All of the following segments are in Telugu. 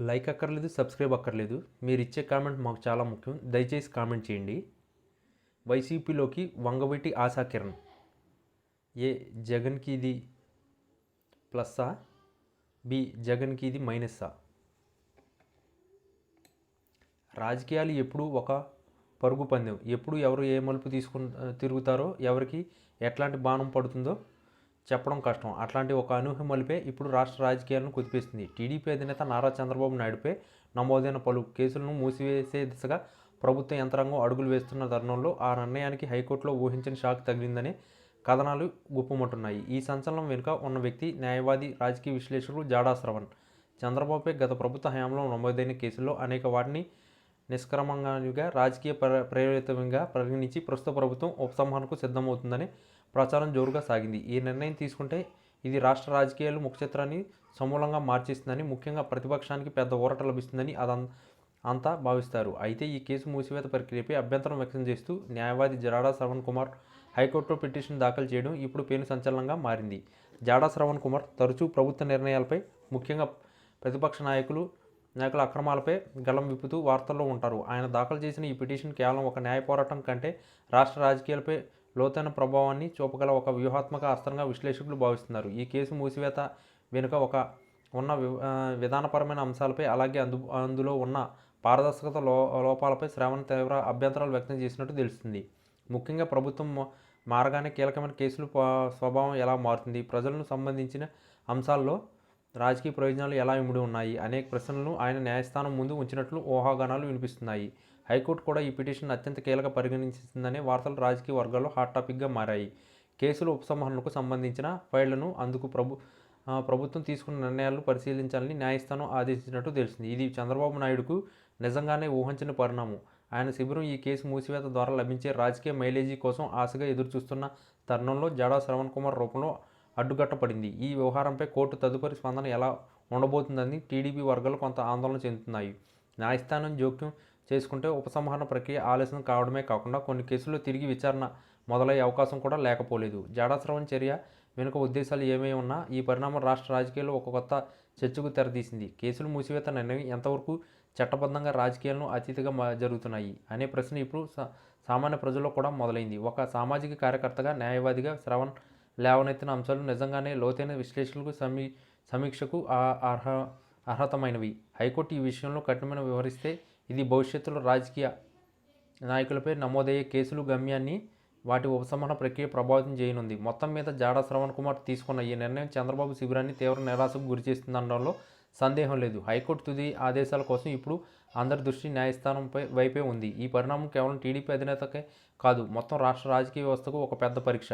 లైక్ అక్కర్లేదు సబ్స్క్రైబ్ అక్కర్లేదు. మీరు ఇచ్చే కామెంట్ మాకు చాలా ముఖ్యం. దయచేసి కామెంట్ చేయండి. వైసీపీలోకి వంగవీటి ఆశా కిరణ్. ఏ జగన్కి ఇది ప్లస్సా? బి జగన్కి ఇది మైనస్సా? రాజకీయాలు ఎప్పుడు ఒక పరుగు పందెం. ఎప్పుడు ఎవరు ఏ మలుపు తీసుకు తిరుగుతారో ఎవరికి ఎట్లాంటి బాణం పడుతుందో చెప్పడం కష్టం. అట్లాంటి ఒక అనూహ్య మలిపే ఇప్పుడు రాష్ట్ర రాజకీయాలను కుదిపేస్తుంది టీడీపీ అధినేత నారా చంద్రబాబు నాయుడుపై నమోదైన పలు కేసులను మూసివేసే దిశగా ప్రభుత్వ యంత్రాంగం అడుగులు వేస్తున్న తరుణంలో ఆ నిర్ణయానికి హైకోర్టులో ఊహించిన షాక్ తగిలిందని కథనాలు గుప్పమంటున్నాయి. ఈ సంచలనం వెనుక ఉన్న వ్యక్తి న్యాయవాది రాజకీయ విశ్లేషకుడు జాడా శ్రవణ్. చంద్రబాబుపై గత ప్రభుత్వ హయాంలో నమోదైన కేసుల్లో అనేక వాటిని నిష్క్రమంగా రాజకీయ ప్రేరితంగా పరిగణించి ప్రస్తుత ప్రభుత్వం ఉపసంహరణకు సిద్ధమవుతుందని ప్రచారం జోరుగా సాగింది. ఈ నిర్ణయం తీసుకుంటే ఇది రాష్ట్ర రాజకీయాలు ముఖచిత్రాన్ని సమూలంగా మార్చేస్తుందని ముఖ్యంగా ప్రతిపక్షానికి పెద్ద ఊరట లభిస్తుందని అదం అంతా భావిస్తారు. అయితే ఈ కేసు మూసివేత ప్రక్రియపై అభ్యంతరం వ్యక్తం చేస్తూ న్యాయవాది జడా శ్రవణ్ కుమార్ హైకోర్టులో పిటిషన్ దాఖలు చేయడం ఇప్పుడు పేరు సంచలనంగా మారింది. జాడా శ్రవణ్ కుమార్ తరచూ ప్రభుత్వ నిర్ణయాలపై ముఖ్యంగా ప్రతిపక్ష నాయకులు నాయకుల అక్రమాలపై గలం విప్పుతూ వార్తల్లో ఉంటారు. ఆయన దాఖలు చేసిన ఈ పిటిషన్ కేవలం ఒక న్యాయ పోరాటం కంటే రాష్ట్ర రాజకీయాలపై లోతైన ప్రభావాన్ని చూపగల ఒక వ్యూహాత్మక అస్త్రంగా విశ్లేషకులు భావిస్తున్నారు. ఈ కేసు మూసివేత వెనుక ఒక ఉన్న విధానపరమైన అంశాలపై అలాగే అందు అందులో ఉన్న పారదర్శకత లో లోపాలపై శ్రావణ్ తీవ్ర అభ్యంతరాలు వ్యక్తం చేసినట్టు తెలుస్తుంది. ముఖ్యంగా ప్రభుత్వం మారగానే కీలకమైన కేసులు స్వభావం ఎలా మారుతుంది? ప్రజలను సంబంధించిన అంశాల్లో రాజకీయ ప్రయోజనాలు ఎలా ఇమిడి ఉన్నాయి? అనేక ప్రశ్నలను ఆయన న్యాయస్థానం ముందు ఉంచినట్లు ఊహాగానాలు వినిపిస్తున్నాయి. హైకోర్టు కూడా ఈ పిటిషన్ అత్యంత కీలక పరిగణించిందనే వార్తలు రాజకీయ వర్గాల్లో హాట్ టాపిక్గా మారాయి. కేసుల ఉపసంహరణకు సంబంధించిన ఫైళ్ళను అందుకు ప్రభు ప్రభుత్వం తీసుకున్న నిర్ణయాలను పరిశీలించాలని న్యాయస్థానం ఆదేశించినట్టు తెలిసింది. ఇది చంద్రబాబు నాయుడుకు నిజంగానే ఊహించిన పరిణామం. ఆయన శిబిరం ఈ కేసు మూసివేత ద్వారా లభించే రాజకీయ మైలేజీ కోసం ఆశగా ఎదురుచూస్తున్న తరుణంలో జాడా శ్రవణ్ కుమార్ రూపంలో అడ్డుకట్టపడింది ఈ వ్యవహారంపై కోర్టు తదుపరి స్పందన ఎలా ఉండబోతుందని టీడీపీ వర్గాలు కొంత ఆందోళన చెందుతున్నాయి. న్యాయస్థానం జోక్యం చేసుకుంటే ఉపసంహరణ ప్రక్రియ ఆలస్యం కావడమే కాకుండా కొన్ని కేసుల్లో తిరిగి విచారణ మొదలయ్యే అవకాశం కూడా లేకపోలేదు. జాడాశ్రవణ చర్య వెనుక ఉద్దేశాలు ఏమై ఉన్నా ఈ పరిణామం రాష్ట్ర రాజకీయాల్లో ఒక కొత్త చర్చకు తెరతీసింది. కేసులు మూసివేత నిర్ణయం ఎంతవరకు చట్టబద్ధంగా రాజకీయాలను అతీతంగా జరుగుతున్నాయి అనే ప్రశ్న ఇప్పుడు సా- సామాన్య ప్రజల్లో కూడా మొదలైంది. ఒక సామాజిక కార్యకర్తగా న్యాయవాదిగా శ్రవణ్ లేవనెత్తిన అంశాలు నిజంగానే లోతైన విశ్లేషణకు సమీ సమీక్షకు అర్హ అర్హతమైనవి. హైకోర్టు ఈ విషయంలో కఠినమైన వివరిస్తే ఇది భవిష్యత్తులో రాజకీయ నాయకులపై నమోదయ్యే కేసులు గమ్యాన్ని వాటి ఉపశమన ప్రక్రియ ప్రభావితం చేయనుంది. మొత్తం మీద జాడా శ్రవణ్ కుమార్ తీసుకున్న ఈ నిర్ణయం చంద్రబాబు శిబిరాన్ని తీవ్ర నిరాశకు గురిచేస్తుందనడంలో సందేహం లేదు. హైకోర్టు తుది ఆదేశాల కోసం ఇప్పుడు అందరి దృష్టి న్యాయస్థానంపై వైపే ఉంది. ఈ పరిణామం కేవలం టీడీపీ అధినేతకే కాదు మొత్తం రాష్ట్ర రాజకీయ వ్యవస్థకు ఒక పెద్ద పరీక్ష.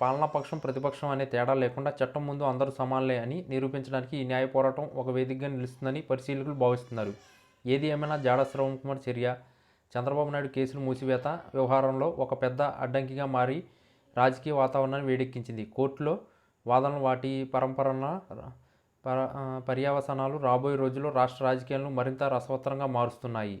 పాలనాపక్షం ప్రతిపక్షం అనే తేడా లేకుండా చట్టం ముందు అందరూ సమానలే అని నిరూపించడానికి ఈ న్యాయ పోరాటం ఒక వేదికగా నిలుస్తుందని పరిశీలకులు భావిస్తున్నారు. ఏది ఏమైనా జాడ శ్రవణ్ కుమార్ చర్య చంద్రబాబు నాయుడు కేసులు మూసివేత వ్యవహారంలో ఒక పెద్ద అడ్డంకిగా మారి రాజకీయ వాతావరణాన్ని వేడెక్కించింది. కోర్టులో వాదనలు వాటి పరంపరన పర పర్యవసానాలు రాబోయే రోజుల్లో రాష్ట్ర రాజకీయాలను మరింత రసవత్తరంగా మారుస్తున్నాయి.